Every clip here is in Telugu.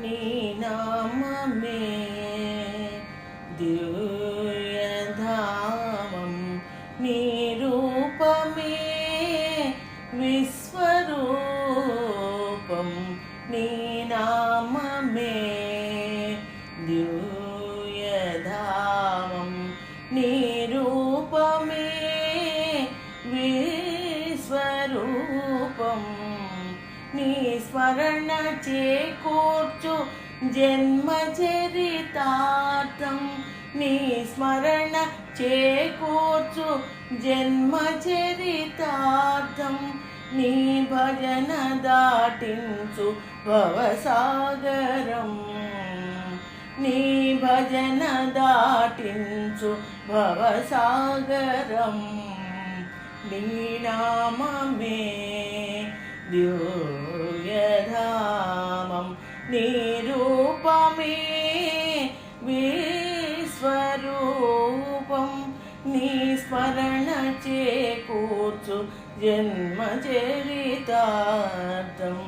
నీ నామమే. దివ్యధామం నీ రూపమే. విశ్వరూపం నీ నామమే. దివ్యధామం నీ రూపమే. విశ్వరూపం నీ స్మరణ చేకూర్చు. జన్మ చరితార్థం నీ స్మరణ చేకూర్చు. జన్మ చరితార్థం నీ భజన దాటించు భవసాగరం. నీ భజన దాటించు భవసాగరం. నీ నామమే దివ్యధామం నిరూపమే విశ్వరూపం. నీ స్మరణ చేకూర్చు జన్మ చరితార్థం.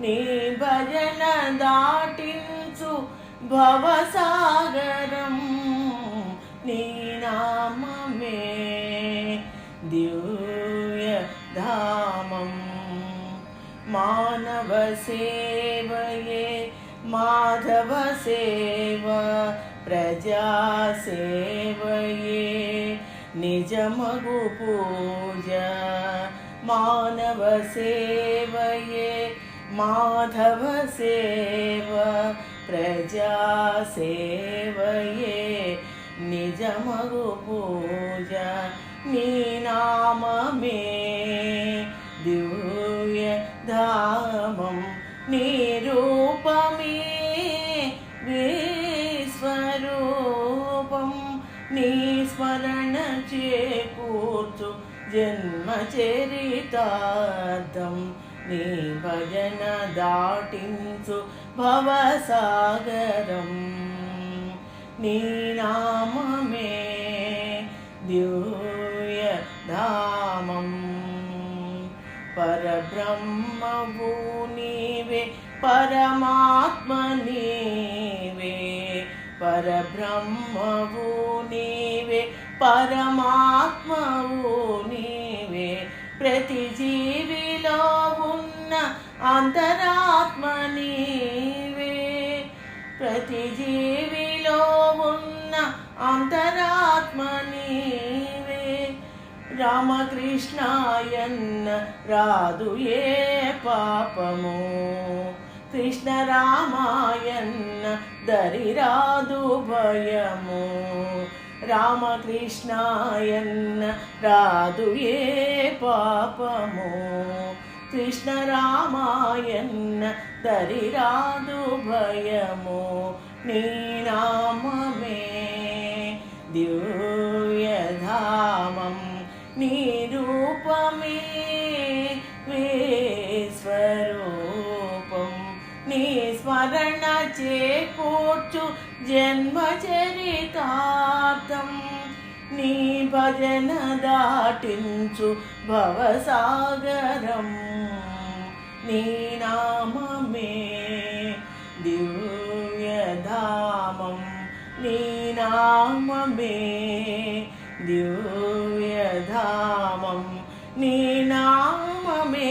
నీ భజన దాటించు భవసాగరం. నీ నామ सेव ये माधव सेव, प्रजा सेव ये निजमगु पूजा, मानव सेव ये माधव सेव, प्रजा सेव ये निजमगु पूजा नी नाम में నీ స్మరణ చేకూర్చు. జన్మ చరితార్థం నీ భజన దాటించు భవసాగరం. నీ నామమే దివ్యధామం పరబ్రహ్మవు నీవే పరమాత్మ నీవే. పరబ్రహ్మవు నీవే పరమాత్మవు నీవే. ప్రతి జీవిలో ఉన్న అంతరాత్మ నీవే. ప్రతి జీవిలో ఉన్న అంతరాత్మ నీవే. రామకృష్ణాయన్న రాదు ఏ పాపము. కృష్ణ రామాయన్న దరి రాదు భయము. రామకృష్ణాయన్న రాదు ఏ పాపము. కృష్ణ రామాయన్న దరి రాదు భయము. నీ నామమే దివ్యధామం నీ రూపమే వేశ్వర స్మరణ చేకూర్చు జన్మ చరితార్థం నీ భజన దాటించు భవసాగరం నీ నామమే దివ్యధామం నీ నామమే దివ్యధామం నీ నామమే